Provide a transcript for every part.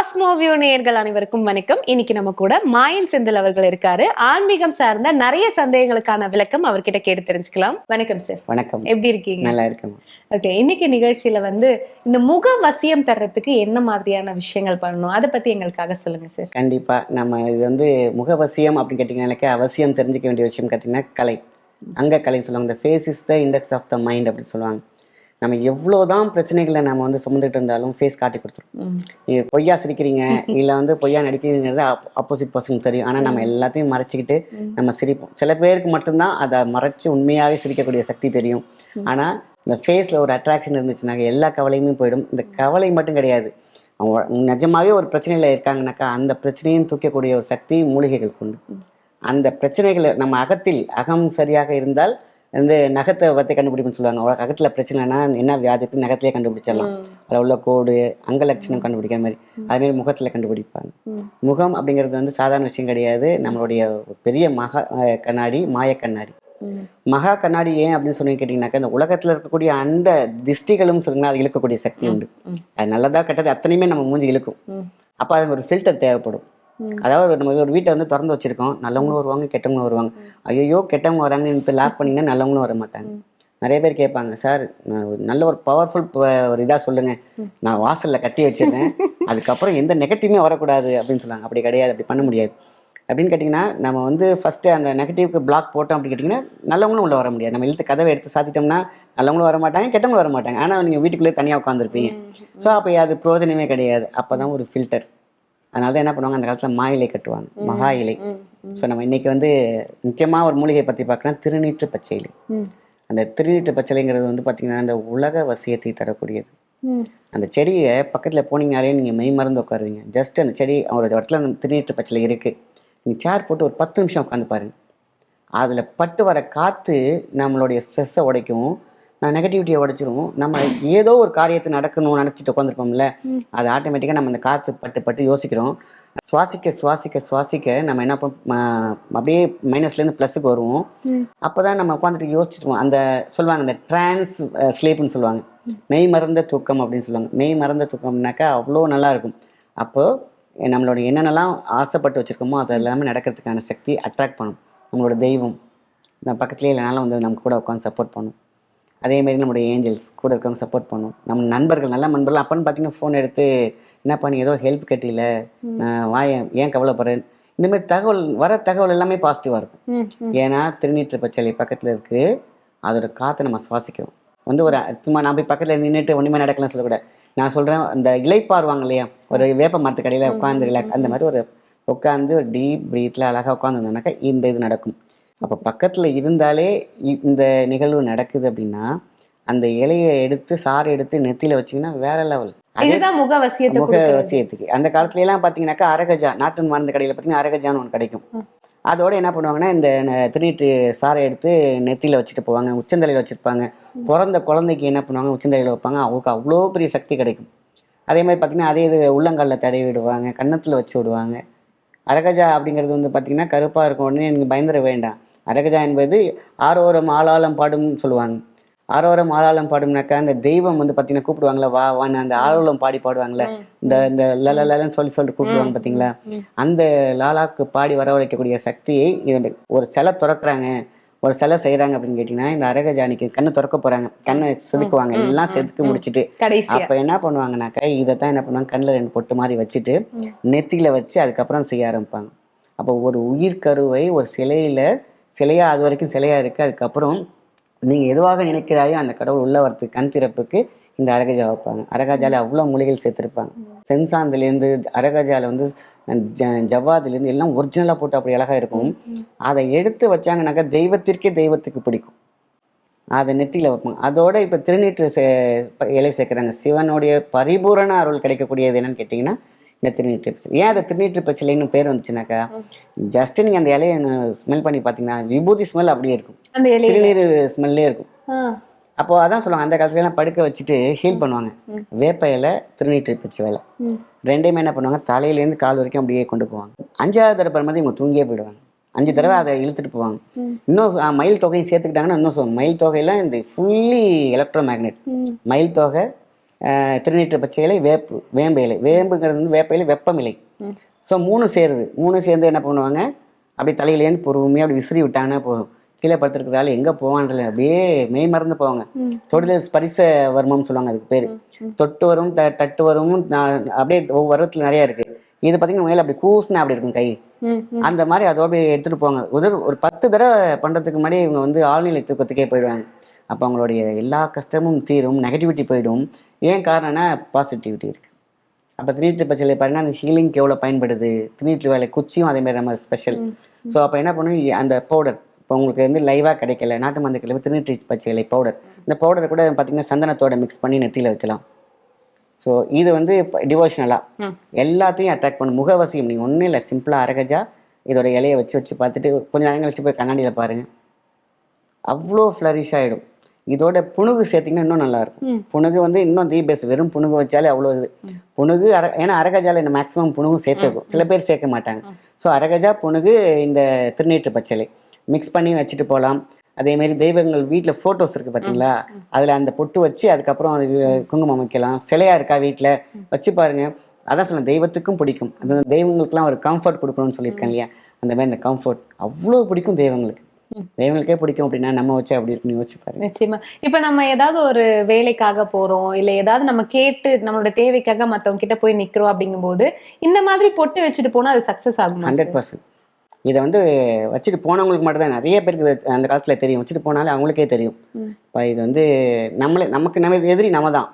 Cosmoview நேயர்கள் அனைவருக்கும் வணக்கம். இன்னைக்கு நம்ம கூட மாயன் செந்தில் அவர்கள் இருக்காரு. ஆன்மீகம் சார்ந்த நிறைய சந்தேகங்களுக்கான விளக்கம் அவர்கிட்ட கேட்டு தெரிஞ்சுக்கலாம். வணக்கம் சார். வணக்கம். எப்படி இருக்கீங்க? நல்லா இருக்கேன் ஓகே இன்னைக்கு நிகழ்ச்சியில வந்து இந்த முக வசியம் தர்றதுக்கு என்ன மாதிரியான விஷயங்கள் பண்ணணும்? அதை பத்தி எங்களுக்காக சொல்லுங்க சார். கண்டிப்பா. நம்ம இது வந்து முகவசியம் அப்படின்னு கேட்டிங்கனாக்கா அவசியம் தெரிஞ்சுக்க வேண்டிய விஷயம் பார்த்தீங்கன்னா கலை. அங்க கலைன்னு சொல்லுவாங்க. இந்த face is the index of the mind அப்படின்னு சொல்லுவாங்க. நம்ம எவ்வளோதான் பிரச்சனைகளை நம்ம வந்து சுமந்துட்டு இருந்தாலும் ஃபேஸ் காட்டி கொடுத்துரும். ம், நீங்க பொய்யா சிரிக்கிறீங்க இல்லை வந்து பொய்யா நடிக்கிறீங்கிறது ஆப்போசிட் பர்சன் தெரியும். ஆனால் நம்ம எல்லாத்தையும் மறைச்சிக்கிட்டு. நம்ம சிரிப்போம். சில பேருக்கு மட்டும்தான் அதை மறைச்சு உண்மையாகவே சிரிக்கக்கூடிய சக்தி தெரியும். ஆனால் இந்த ஃபேஸில் ஒரு அட்ராக்ஷன் இருந்துச்சுனாக்க எல்லா கவலையுமே போயிடும். இந்த கவலை மட்டும் கிடையாது. அவங்க நிஜமாவே ஒரு பிரச்சனையில் இருக்காங்கனாக்கா அந்த பிரச்சனையும் தூக்கக்கூடிய ஒரு சக்தி மூலிகைகள் கொண்டு. அந்த பிரச்சனைகளை நம்ம அகத்தில் அகம் சரியாக இருந்தால் வந்து நகத்தை பற்றி கண்டுபிடிப்புன்னு சொல்லுவாங்க. ஒரு அகத்தில் பிரச்சனைனா என்ன வியாதி இருக்குன்னு நகத்திலே கண்டுபிடிச்சிடலாம். அதில் உள்ள கோடு அங்க லட்சணம் கண்டுபிடிக்கிற மாதிரி. அதுமாரி முகத்தில் கண்டுபிடிப்பாங்க. முகம் அப்படிங்கிறது வந்து சாதாரண விஷயம் கிடையாது. நம்மளுடைய பெரிய மகா கண்ணாடி மாய கண்ணாடி. மகா கண்ணாடி ஏன் அப்படின்னு சொல்லி கேட்டிங்கனாக்கா இந்த உலகத்தில் இருக்கக்கூடிய அந்த திஷ்டிகளும் சொல்லுங்கன்னா அது இழுக்கக்கூடிய சக்தி உண்டு. அது நல்லதா கெட்டது அத்தனையுமே நம்ம மூஞ்சி இழுக்கும். அப்போ அது ஒரு ஃபில்டர் தேவைப்படும். அதாவது நம்ம ஒரு வீட்டை வந்து திறந்து வச்சிருக்கோம். நல்லவங்களும் வருவாங்க கெட்டவங்களும் வருவாங்க. ஐயோ கெட்டவங்க வராங்கன்னு லாக் பண்ணிங்கன்னா நல்லவங்களும் வர மாட்டாங்க. நிறைய பேர் கேட்பாங்க சார் நல்ல ஒரு பவர்ஃபுல் ஒரு இதாக சொல்லுங்க. நான் வாசல்ல கட்டி வச்சிருந்தேன். அதுக்கப்புறம் எந்த நெகட்டிவுமே வரக்கூடாது. அப்படின்னு சொல்லுவாங்க. அப்படி கிடையாது அப்படி பண்ண முடியாது. அப்படின்னு கேட்டிங்கன்னா நம்ம வந்து ஃபஸ்ட்டு அந்த நெகட்டிவ்க்கு பிளாக் போட்டோம் அப்படின்னு கேட்டிங்கன்னா நல்லவங்களும் உள்ள வர முடியாது. நம்ம இழுத்து கதவை எடுத்து சாத்திட்டோம்னா நல்லவங்களும் வர மாட்டாங்க கெட்டவங்களும் வர மாட்டாங்க. ஆனால் நீங்கள் வீட்டுக்குள்ளே தனியாக உட்காந்துருப்பீங்க ஸோ அப்போ அது பிரயோஜனமே கிடையாது. அப்போ தான் ஒரு ஃபில்டர் அதனால தான் என்ன பண்ணுவாங்க? அந்த காலத்தில் மா இலை கட்டுவாங்க. மகா இலை. ஸோ நம்ம இன்னைக்கு வந்து முக்கியமாக ஒரு மூலிகை பற்றி பார்க்கலாம் திருநீற்று பச்சை இலை அந்த திருநீற்று பச்சைலைங்கிறது வந்து பார்த்தீங்கன்னா அந்த உலக வசியத்தை தரக்கூடியது. அந்த செடியை பக்கத்தில் போனீங்கனாலே நீங்கள் மெய் மறந்து உட்காருவீங்க. ஜஸ்ட் அந்த செடி ஒரு இடத்துல அந்த திருநீற்று பச்சையில் இருக்குது நீங்கள் சேர் போட்டு ஒரு பத்து நிமிஷம் உட்காந்து பாருங்க. அதில் பட்டு வர காற்று நம்மளுடைய ஸ்ட்ரெஸ்ஸை உடைக்கும். நான் நெகட்டிவிட்டியை உடைச்சிரும் நம்ம ஏதோ ஒரு காரியத்தை நடக்கணும்னு நினச்சிட்டு உட்காந்துருப்போம்ல. அது ஆட்டோமேட்டிக்காக நம்ம அந்த காற்று பட்டு பட்டு யோசிக்கிறோம். சுவாசிக்க சுவாசிக்க சுவாசிக்க நம்ம என்ன அப்படியே மைனஸ்லேருந்து ப்ளஸுக்கு வருவோம். அப்போ தான் நம்ம உட்காந்துட்டு யோசிச்சிருவோம் அந்த சொல்லுவாங்க அந்த ட்ரான்ஸ் ஸ்லீப்னு சொல்லுவாங்க. மெய் மறந்த தூக்கம் அப்படின்னு சொல்லுவாங்க. மெய் மறந்த தூக்கம்னாக்கா அவ்வளோ நல்லா இருக்கும். அப்போது நம்மளோட என்னென்னலாம் ஆசைப்பட்டு வச்சுருக்கோமோ அது எல்லாமே நடக்கிறதுக்கான சக்தி அட்ராக்ட் பண்ணும். நம்மளோட தெய்வம். நம்ம பக்கத்துலேயே இல்லைனாலும் வந்து நம்ம கூட உட்காந்து சப்போர்ட் பண்ணும். அதே மாதிரி நம்மளுடைய ஏஞ்சல்ஸ் கூட இருக்கவங்க சப்போர்ட் பண்ணும். நம்ம நண்பர்கள் நல்ல நண்பர்கள். அப்போன்னு பார்த்தீங்கன்னா ஃபோன் எடுத்து என்ன பண்ணி ஏதோ ஹெல்ப் கட்டியில வாயேன் ஏன் கவலைப்படுறேன் இந்த மாதிரி தகவல் வர தகவல் எல்லாமே பாசிட்டிவாக இருக்கும். ஏன்னா திருநீற்று பச்சளை பக்கத்தில் இருக்குது அதோட காற்றை நம்ம சுவாசிக்கிறோம். வந்து ஒரு சும்மா நான் போய் பக்கத்தில் நின்றுட்டு ஒன்றுமே நடக்கலன்னு சொல்லக்கூடாது நான் சொல்கிறேன் அந்த இலைப்பாருவாங்க இல்லையா? ஒரு வேப்ப மரத்து கடையில் உட்காந்து ரிலாக்ஸ் அந்த மாதிரி ஒரு உட்காந்து ஒரு டீப் ப்ரீத்தில் அழகாக உட்காந்துருந்தோம்னாக்கா இந்த இது நடக்கும். அப்போ பக்கத்தில் இருந்தாலே இந்த நிகழ்வு நடக்குது அப்படின்னா அந்த இலையை எடுத்து சாறு எடுத்து நெத்தியில் வச்சிங்கன்னா வேற லெவல். இதுதான் முக வசியத்தை முக கொடுக்கிறது. வசியத்துக்கு. அந்த காலத்துல எல்லாம் பார்த்தீங்கன்னாக்கா அரகஜா நாட்டு மருந்து கடையில் பார்த்தீங்கன்னா அரகஜான்னு ஒன்று கிடைக்கும். அதோட என்ன பண்ணுவாங்கன்னா இந்த திருநீற்று சாறை எடுத்து நெத்தியில் வச்சுட்டு போவாங்க உச்சந்தலையில் வச்சுருப்பாங்க. பிறந்த குழந்தைக்கு என்ன பண்ணுவாங்க உச்சந்தலையில் வைப்பாங்க அவங்களுக்கு அவ்வளோ பெரிய சக்தி கிடைக்கும். அதே மாதிரி பார்த்தீங்கன்னா அதே இது உள்ளங்காலில் தடவி விடுவாங்க கன்னத்தில் வச்சு விடுவாங்க. அரகஜா அப்படிங்கிறது வந்து பார்த்தீங்கன்னா கருப்பாக இருக்கும். உடனே நீங்கள் பயந்துட வேண்டாம். அரகஜா என்பது ஆரோரம் ஆளாளம் பாடும்னு சொல்லுவாங்க. ஆரோரம் ஆளாளம் பாடும்னாக்கா அந்த தெய்வம் வந்து பார்த்தீங்கன்னா கூப்பிடுவாங்களா வா வான்னு அந்த ஆரோலம் பாடி பாடுவாங்களே இந்த இந்த லலலன்னு சொல்லி சொல்லிட்டு கூப்பிடுவாங்க பார்த்தீங்களா. அந்த லாலாக்கு பாடி வரவழைக்கக்கூடிய சக்தியை இது ஒரு சிலை திறக்கிறாங்க. ஒரு சிலை செய்கிறாங்க அப்படின்னு கேட்டிங்கன்னா இந்த அரகஜானிக்கு கண்ணை திறக்க போகிறாங்க கண்ணை செதுக்குவாங்க. எல்லாம் செதுக்கு. முடிச்சுட்டு அப்போ என்ன பண்ணுவாங்கனாக்கா இதை தான் என்ன பண்ணுவாங்க கண்ணில் ரெண்டு பொட்டு மாதிரி வச்சுட்டு. நெத்தியில் வச்சு அதுக்கப்புறம் செய்ய ஆரம்பிப்பாங்க. அப்போ ஒரு உயிர் கருவை ஒரு சிலையில் சிலையா அது வரைக்கும் சிலையா இருக்குது அதுக்கப்புறம் நீங்கள் எதுவாக நினைக்கிறாயோ அந்த கடவுள் உள்ள வரத்துக்கு கண் திறப்புக்கு இந்த அரகஜா வைப்பாங்க. அரகஜால அவ்வளோ மூலிகைகள் சேர்த்துருப்பாங்க. சென்சாந்துலேருந்து அரகஜால வந்து ஜவ்வாதுலேருந்து எல்லாம் ஒரிஜினலாக போட்டு அப்படி அழகாக இருக்கும். அதை எடுத்து வச்சாங்கனாக்கா தெய்வத்திற்கே தெய்வத்துக்கு பிடிக்கும். அதை நெத்தியில் வைப்பாங்க. அதோட இப்போ திருநீற்று சே இலை சேர்க்குறாங்க. சிவனுடைய பரிபூரண அருள் கிடைக்கக்கூடியது என்னன்னு கேட்டிங்கன்னா இந்த திருநீற்று பச்சிலை ஏன் அதை திருநீற்று பச்சிலைன்னு பேர் வந்துச்சுனாக்கா ஜஸ்ட் நீங்கள் அந்த இலையை ஸ்மெல் பண்ணி பார்த்தீங்கன்னா விபூதி ஸ்மெல் அப்படியே இருக்கும். திருநீர் ஸ்மெல்லே இருக்கும். அப்போ அதான் சொல்லுவாங்க அந்த காலத்துல எல்லாம் படுக்க வச்சுட்டு ஹீல் பண்ணுவாங்க. வேப்ப இலை திருநீற்று பச்சை வேலை. ரெண்டையுமே என்ன பண்ணுவாங்க தலையிலேருந்து கால் வரைக்கும் அப்படியே கொண்டு போவாங்க. அஞ்சாவது தடவை மாதிரி இவங்க தூங்கியே போயிடுவாங்க. அஞ்சு தடவை அதை இழுத்துட்டு போவாங்க. இன்னும் மயில் தொகையும் சேர்த்துக்கிட்டாங்கன்னா இன்னும் சொல்லுவாங்க மயில் தொகையெல்லாம் இந்த ஃபுல்லி எலக்ட்ரோ மேக்னெட் மயில் தொகை திருநீற்று பச்சை இலை வேப்பு வேம்பு இலை. வேம்புங்கிறது வந்து வேப்ப இலை வெப்பம் இலை. ம். ஸோ மூணு சேருது. மூணு சேர்ந்து என்ன பண்ணுவாங்க? அப்படி தலையிலேருந்து பொறுமையாக அப்படி விசிறி விட்டாங்கன்னா போதும். கீழே படுத்துருக்கிறதால எங்கே போவான்றல அப்படியே மெய் மறந்து போவாங்க. தொடுதல் ஸ்பரிச வர்மம்னு சொல்லுவாங்க அதுக்கு பேர். தொட்டு வரும் த தட்டு வரும் அப்படியே ஒவ்வொரு வருவத்தில் நிறையா இருக்குது இது பார்த்தீங்கன்னா மேலே அப்படி கூசுனா அப்படி இருக்கும் கை. அந்த மாதிரி அதோட அப்படியே எடுத்துகிட்டு போவாங்க. ஒரு ஒரு பத்து தடவை பண்ணுறதுக்கு முன்னாடி இவங்க வந்து ஆழ்நிலை தூக்கத்துக்கே போயிடுவாங்க. அப்போ அவங்களுடைய எல்லா கஷ்டமும் தீரும் நெகட்டிவிட்டி போயிடும். ஏன் காரணம்னா பாசிட்டிவிட்டி இருக்குது அப்போ திருநீற்று பச்சையில் பாருங்கள் அந்த ஹீலிங்க்கு எவ்வளோ பயன்படுது? திருநீற்று வேலை குச்சியும் அதே மாதிரி நம்ம ஸ்பெஷல் ஸோ அப்போ என்ன பண்ணும்? அந்த பவுடர் இப்போ உங்களுக்கு வந்து லைவாக கிடைக்கல நாட்டு மருந்து கிடைக்கல திருநீற்று பச்சை பவுடர் இந்த பவுடரை கூட பார்த்தீங்கன்னா சந்தனத்தோட மிக்ஸ் பண்ணி நெத்தியில் வைக்கலாம். ஸோ இது வந்து டிவோஷனலாக. எல்லாத்தையும் அட்ராக்ட் பண்ணும். முகவசியம் நீங்கள் ஒன்றும் இல்லை சிம்பிளாக அரகஜா இதோட இலையை வச்சு வச்சு பார்த்துட்டு கொஞ்சம் நேரம் கழிச்சு போய் கண்ணாடியில் பாருங்கள் அவ்வளோ ஃப்ளரிஷ் ஆகிடும் இதோட புணுகு சேர்த்திங்கன்னா இன்னும் நல்லா இருக்கும் ம். புணுகு வந்து இன்னும் தி பெஸ்ட் வெறும் புணுகு வச்சாலே அவ்வளோ இது. புணுகு அர ஏன்னா அரகஜால இந்த மேக்ஸிமம் புணுகும் சேர்த்துக்கும் சில பேர் சேர்க்க மாட்டாங்க. ஸோ அரகஜா புணுகு இந்த திருநீற்று பச்சலை மிக்ஸ் பண்ணி வச்சுட்டு போகலாம். அதேமாரி தெய்வங்கள் வீட்டில் ஃபோட்டோஸ் இருக்குது பார்த்தீங்களா? அதில் அந்த பொட்டு வச்சு அதுக்கப்புறம் அது குங்குமம் வைக்கலாம். சிலையா இருக்கா வீட்டில் வச்சு பாருங்க. அதான் சொன்னேன் தெய்வத்துக்கும் பிடிக்கும். அந்த தெய்வங்களுக்குலாம் ஒரு கம்ஃபர்ட் கொடுக்கணும்னு சொல்லியிருக்கேன் இல்லையா? அந்த மாதிரி இந்த கம்ஃபர்ட் அவ்வளோ பிடிக்கும் தெய்வங்களுக்கு. தெய்வங்களுக்கே பிடிக்கும் அப்படின்னா நம்ம வச்சு அப்படி இருக்குன்னு யோசிச்சு பாருங்க. நிச்சயமா. இப்ப நம்ம ஏதாவது ஒரு வேலைக்காக போறோம் இல்ல ஏதாவது நம்ம கேட்டு நம்மளோட தேவைக்காக மத்தவங்க கிட்ட போய் நிக்கிறோம் அப்படிங்கும்போது இந்த மாதிரி பொட்டு வச்சுட்டு போனா அது சக்சஸ் ஆகுமா ஹண்ட்ரட் பர்சன்ட் இதை வந்து வச்சுட்டு போனவங்களுக்கு மட்டும் தான் நிறைய பேருக்கு அந்த காலத்தில் தெரியும். வச்சுட்டு போனாலே அவங்களுக்கே தெரியும். இப்போ இது வந்து நம்மளே நமக்கு நம்ம எதிரி நம்ம தான்.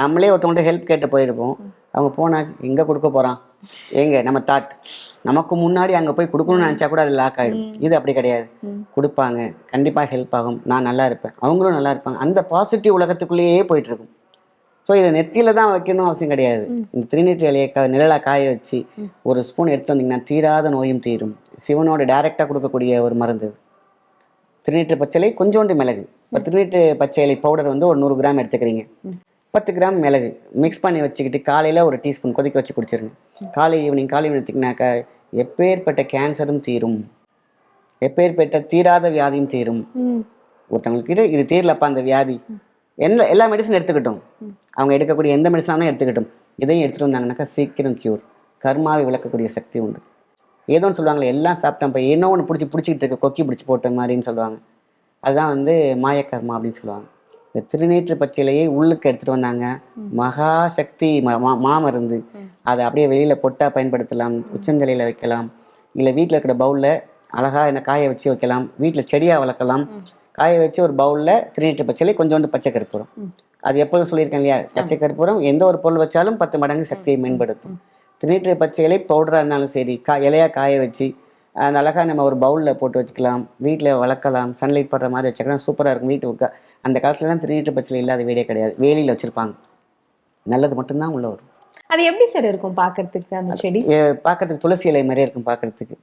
நம்மளே ஒருத்தவங்கள்ட்ட ஹெல்ப் கேட்டு போயிருப்போம். அவங்க போனா எங்கே கொடுக்க போகிறான் எங்க நம்ம தாட் நமக்கு முன்னாடி அங்கே போய் கொடுக்கணும்னு நினச்சா கூட அது லாக் ஆகிடும் இது அப்படி கிடையாது. கொடுப்பாங்க. கண்டிப்பாக ஹெல்ப் ஆகும். நான் நல்லா இருப்பேன். அவங்களும் நல்லா இருப்பாங்க. அந்த பாசிட்டிவ் உலகத்துக்குள்ளேயே போயிட்டு இருக்கும் ஸோ இதை நெத்தியில தான் வைக்கணும் அவசியம் கிடையாது. இந்த திருநீற்று இலையை கா நிழலாக காய வச்சு ஒரு ஸ்பூன் எடுத்து வந்தீங்கன்னா தீராத நோயும் தீரும். சிவனோட டைரெக்டாக கொடுக்கக்கூடிய ஒரு மருந்து. திருநீற்று பச்சை கொஞ்சோண்டு மிளகு. இப்போ திருநீற்று பச்சை இலை பவுடர் வந்து ஒரு நூறு கிராம் எடுத்துக்கிறீங்க. பத்து கிராம் மிளகு மிக்ஸ் பண்ணி வச்சுக்கிட்டு காலையில் ஒரு டீஸ்பூன் கொதிக்க வச்சு குடிச்சிருங்க. காலை ஈவினிங் காலை ஈவினிங் எடுத்திங்கனாக்கா எப்பேற்பட்ட கேன்சரும் தீரும். எப்பேற்பட்ட தீராத வியாதியும் தீரும். ஒருத்தவங்கக்கிட்ட இது தீரலப்பா அந்த வியாதி. என்ன எல்லா மெடிசன் எடுத்துக்கட்டும். அவங்க எடுக்கக்கூடிய எந்த மெடிசனாலும் எடுத்துக்கட்டும். இதையும் எடுத்துகிட்டு வந்தாங்கனாக்கா சீக்கிரம் க்யூர் கர்மாவை விளக்கக்கூடிய சக்தி உண்டு. ஏதோன்னு சொல்லுவாங்களே எல்லாம் சாப்பிட்டேன் இப்போ என்ன ஒன்று பிடிச்சி பிடிச்சிக்கிட்டு இருக்கு கொக்கி பிடிச்சி போட்ட மாதிரின்னு சொல்லுவாங்க. அதுதான் வந்து மாயக்கர்மா அப்படின்னு சொல்லுவாங்க. இந்த திருநீற்று பச்சிலையை உள்ளுக்கு எடுத்துகிட்டு வந்தாங்க. மகா சக்தி ம- மா- மாமருந்து அதை அப்படியே வெளியில் பொட்டா பயன்படுத்தலாம். உச்சந்தலையில் வைக்கலாம். இல்லை வீட்டில் இருக்கிற பவுலில் அழகாக என்ன காய வச்சு வைக்கலாம். வீட்டில் செடியாக வளர்க்கலாம். காய வச்சு ஒரு பவுலில் திருநீற்று பச்சிலை கொஞ்சோண்டு பச்சை கற்பூரம் அது எப்போதும் சொல்லியிருக்கேன் இல்லையா? பச்சை கற்பூரம் எந்த ஒரு பொருள் வச்சாலும் பத்து மடங்கு சக்தியை மேம்படுத்தும். திருநீற்று பச்சை இலை பவுடராக இருந்தாலும் சரி கா இலையாக காய வச்சு அந்த அழகாக நம்ம ஒரு பவுலில் போட்டு வச்சுக்கலாம். வீட்டில் வளர்க்கலாம். சன்லைட் படுற மாதிரி வச்சுக்கலாம். சூப்பராக இருக்கும். வீட்டு உட்கா அந்த காலத்துலலாம் திருநீற்று பச்சை இல்லாத வீடே கிடையாது. வேலியில் வச்சுருப்பாங்க. நல்லது மட்டும்தான் உள்ள வரும். அது எப்படி சார் இருக்கும் பாக்குறதுக்கு அந்த செடி? பார்க்கறதுக்கு துளசி இலை மாதிரியே இருக்கும் பார்க்கறதுக்கு.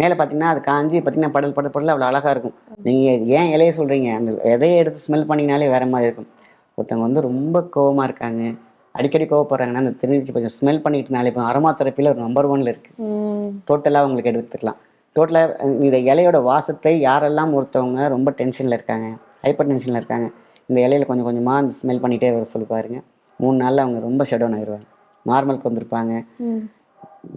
மேலே பார்த்தீங்கன்னா அது காஞ்சி பார்த்தீங்கன்னா படல் படல் படல் அவ்வளோ அழகாக இருக்கும். நீங்கள் ஏன் இலையை சொல்கிறீங்க அந்த விதையை எடுத்து ஸ்மெல் பண்ணிங்கனாலே வேற மாதிரி இருக்கும். ஒருத்தவங்க வந்து ரொம்ப கோவமாக இருக்காங்க. அடிக்கடி கோவப்படுறாங்கன்னா அந்த திருநீச்சி கொஞ்சம் ஸ்மெல் பண்ணிட்டுனாலே இப்போ அரோமா தெரப்பியில் ஒரு நம்பர் ஒன்ல இருக்குது ம். டோட்டலாக உங்களுக்கு எடுத்துக்கலாம். டோட்டலாக இந்த இலையோட வாசத்தை யாரெல்லாம் ஒருத்தவங்க ரொம்ப டென்ஷனில் இருக்காங்க? ஹைப்பர் டென்ஷனில் இருக்காங்க. இந்த இலையில கொஞ்சம் கொஞ்சமாக அந்த ஸ்மெல் பண்ணிகிட்டே வர சொல்லி பாருங்க. மூணு நாளில் அவங்க ரொம்ப ஷடவுன் ஆயிடுவாங்க நார்மலுக்கு வந்திருப்பாங்க.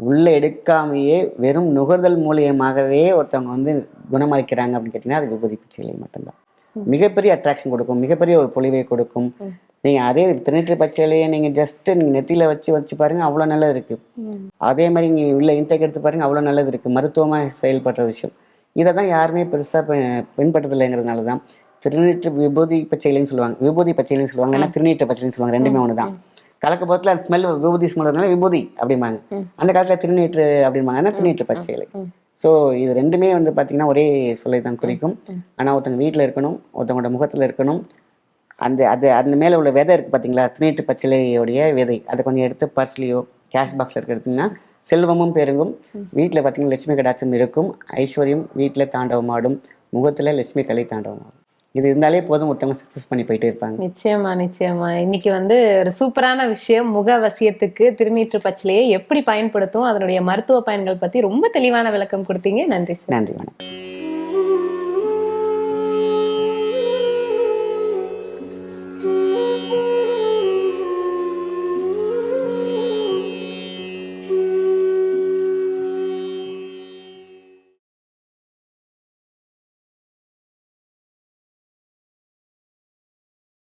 உள்ளே எடுக்காமையே வெறும் நுகர்தல் மூலியமாகவே ஒருத்தவங்க வந்து குணமளிக்கிறாங்க அப்படின்னு கேட்டிங்கன்னா அது விபூதி பச்சை மட்டும்தான். மிகப்பெரிய அட்ராக்ஷன் கொடுக்கும். மிகப்பெரிய ஒரு பொலிவை கொடுக்கும். நீங்கள் அதே திருநீற்று பச்சையிலேயே நீங்கள் ஜஸ்ட்டு நீங்கள் நெத்தியில் வச்சு வச்சு பாருங்கள் அவ்வளோ நல்லது இருக்குது. அதே மாதிரி நீங்கள் உள்ள இன்டேக் எடுத்து பாருங்கள் அவ்வளோ நல்லது இருக்குது மருத்துவமாக செயல்படுற விஷயம். இதை தான் யாருமே பெருசாக பின்பற்றதில்லைங்கிறதுனால தான் திருநீற்று விபூதி பச்சையிலைன்னு சொல்லுவாங்க. விபூதி பச்சையிலைன்னு சொல்லுவாங்க. இல்லைன்னா திருநீற்று பச்சையிலைன்னு சொல்லுவாங்க. ரெண்டுமே ஒன்று தான் கலக்க போத்தில் அந்த ஸ்மெல் விபூதி ஸ்மெல் வரனால விபூதி அப்படிம்பாங்க. அந்த காலத்தில் திருநீற்று அப்படிம்பாங்கன்னா திருநீற்று பச்சை இலை ஸோ இது ரெண்டுமே வந்து பார்த்தீங்கன்னா ஒரே சொல்லை தான் குறிக்கும். ஆனால் ஒருத்தவங்க வீட்டில் இருக்கணும் ஒருத்தவங்களோட முகத்தில் இருக்கணும். அந்த அது அந்த மேலே உள்ள விதை இருக்குது பார்த்தீங்களா திருநீற்று பச்சிலையோடைய விதை. அதை கொஞ்சம் எடுத்து பர்ஸ்லேயோ கேஷ் பாக்ஸில் இருக்க எடுத்தீங்கன்னா செல்வமும் பெருகும். வீட்டில் பார்த்தீங்கன்னா லட்சுமி கடாட்சம் இருக்கும். ஐஸ்வர்யம் வீட்டில் தாண்டவமாடும். முகத்தில் லட்சுமி கலை தாண்டவமாடும். இது இருந்தாலே போதும் ஒருத்தவங்க சக்ஸஸ் பண்ணி போயிட்டே இருப்பாங்க. நிச்சயமா நிச்சயமா. இன்னைக்கு வந்து ஒரு சூப்பரான விஷயம் முக வசியத்துக்கு திருநீற்று பச்சிலையை எப்படி பயன்படுத்தும் அதனுடைய மருத்துவ பயன்கள் பத்தி ரொம்ப தெளிவான விளக்கம் கொடுத்தீங்க. நன்றி நன்றி வணக்கம்.